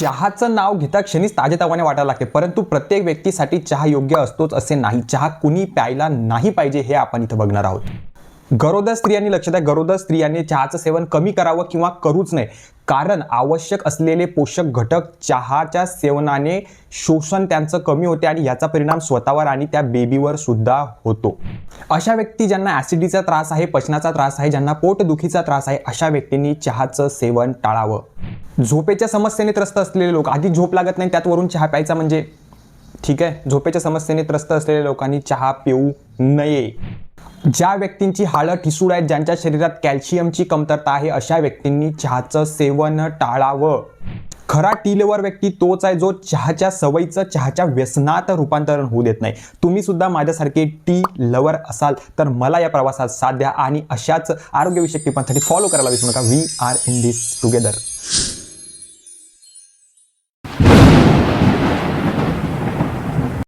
चहाचं नाव घेता क्षणीच ताजेतवाने वाटायला लागते. परंतु प्रत्येक व्यक्तीसाठी चहा योग्य असतोच असे नाही. चहा कुणी प्यायला नाही पाहिजे हे आपण इथं बघणार आहोत. गरोदर स्त्रियांनी लक्षात आहे गरोदर स्त्रियांनी चहाचं सेवन कमी करावं किंवा करूच नये. कारण आवश्यक असलेले पोषक घटक चहाच्या सेवनाने शोषण त्यांचं कमी होते आणि याचा परिणाम स्वतःवर आणि त्या बेबीवर सुद्धा होतो. अशा व्यक्ती ज्यांना ॲसिडीचा त्रास आहे पचनाचा त्रास आहे ज्यांना पोटदुखीचा त्रास आहे अशा व्यक्तींनी चहाचं सेवन टाळावं. झोपेच्या समस्येने त्रस्त असलेले लोक आधी झोप लागत नाही त्यात वरून चहा प्यायचा म्हणजे ठीक आहे? झोपेच्या समस्येने त्रस्त असलेल्या लोकांनी चहा पिऊ नये. ज्या व्यक्तींची हाळं ठिसूळ आहेत ज्यांच्या शरीरात कॅल्शियमची कमतरता आहे अशा व्यक्तींनी चहाचं सेवन टाळावं. खरा टी लवर व्यक्ती तोच आहे जो चहाच्या सवयीचं चहाच्या व्यसनात रूपांतरण होऊ देत नाही. तुम्ही सुद्धा माझ्यासारखे टी लवर असाल तर मला या प्रवासात साथ द्या आणि अशाच आरोग्यविषयक टिपांसाठी फॉलो करायला विसरू नका. We are in this together